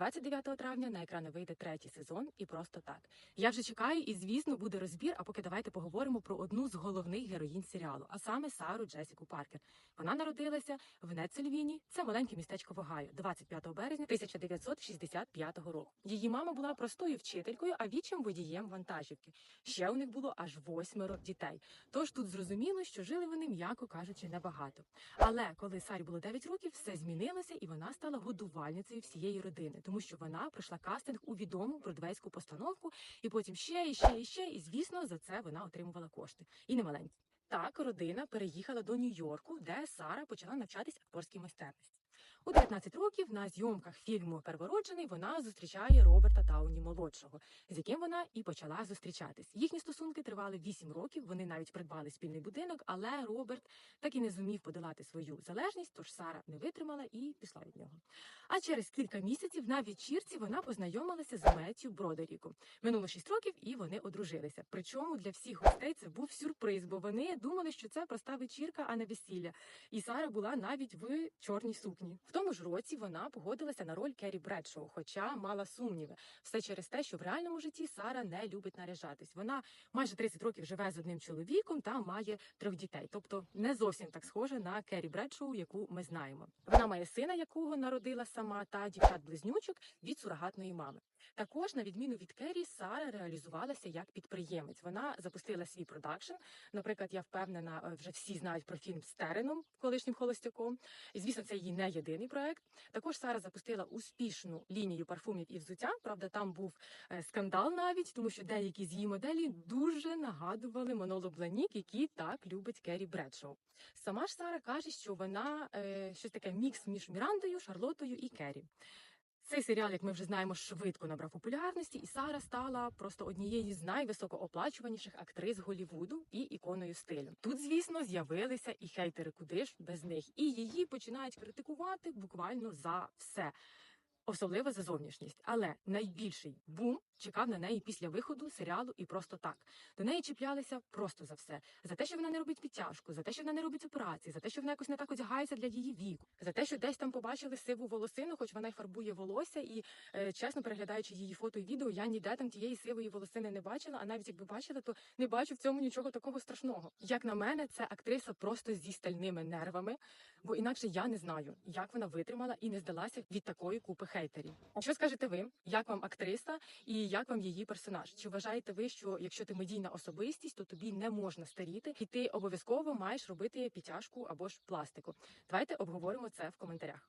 29 травня на екрани вийде третій сезон і просто так. Я вже чекаю, і звісно буде розбір. А поки давайте поговоримо про одну з головних героїнь серіалу, а саме Сару Джесіку Паркер. Вона народилася в Нецельвіні, це маленьке містечко в Огайо, 25 березня 1965 року. Її мама була простою вчителькою, а вічим водієм вантажівки. Ще у них було аж восьмеро дітей. Тож тут зрозуміло, що жили вони, м'яко кажучи, небагато. Але коли Сарі було 9 років, все змінилося, і вона стала годувальницею всієї родини, тому що вона пройшла кастинг у відому бродвейську постановку, і потім ще і ще і ще. І звісно, за це вона отримувала кошти і немаленькі. Так, родина переїхала до Нью-Йорку, де Сара почала навчатись акторській майстерності. У 19 років на зйомках фільму Первороджений вона зустрічає Роберта Дауні молодшого, з яким вона і почала зустрічатись. Їхні стосунки тривали 8 років. Вони навіть придбали спільний будинок, але Роберт так і не зумів подолати свою залежність, тож Сара не витримала і пішла від нього. А через кілька місяців на вечірці вона познайомилася з Меттю Бродеріком. Минуло 6 років, і вони одружилися. Причому для всіх гостей це був сюрприз, бо вони думали, що це проста вечірка, а не весілля. І Сара була навіть в чорній сукні. В тому ж році вона погодилася на роль Керрі Бредшоу, хоча мала сумніви. Все через те, що в реальному житті Сара не любить наряжатись. Вона майже 30 років живе з одним чоловіком та має трьох дітей. Тобто не зовсім так схожа на Керрі Бредшоу, яку ми знаємо. Вона має сина, якого народила сама, та дівчат-близнючок від сурогатної мами. Також, на відміну від Керрі, Сара реалізувалася як підприємець. Вона запустила свій продакшн. Наприклад, я впевнена, е, вже всі знають про фільм з Тереном, колишнім холостяком. І звісно, це її не єдиний проект. Також Сара запустила успішну лінію парфумів і взуття. Правда, там був е, скандал навіть, тому що деякі з її моделі дуже нагадували Моноло Бланік, які так любить Керрі Бредшоу. Сама ж Сара каже, що вона е, щось таке мікс між Мірандою, Шарлотою і Керрі. Цей серіал, як ми вже знаємо, швидко набрав популярності, і Сара стала просто однією з найвисокооплачуваніших актрис Голівуду і іконою стилю. Тут, звісно, з'явилися і хейтери, куди ж без них, і її починають критикувати буквально за все. Особливо за зовнішність, але найбільший бум чекав на неї після виходу серіалу і просто так. До неї чіплялися просто за все: за те, що вона не робить підтяжку, за те, що вона не робить операції, за те, що вона якось не так одягається для її віку, за те, що десь там побачили сиву волосину, хоч вона й фарбує волосся, і е, чесно переглядаючи її фото і відео, я ніде там тієї сивої волосини не бачила. А навіть якби бачила, то не бачу в цьому нічого такого страшного. Як на мене, це актриса просто зі стальними нервами, бо інакше я не знаю, як вона витримала і не здалася від такої купи хейтерів. Що скажете ви? Як вам актриса і як вам її персонаж? Чи вважаєте ви, що якщо ти медійна особистість, то тобі не можна старіти, і ти обов'язково маєш робити підтяжку або ж пластику? Давайте обговоримо це в коментарях.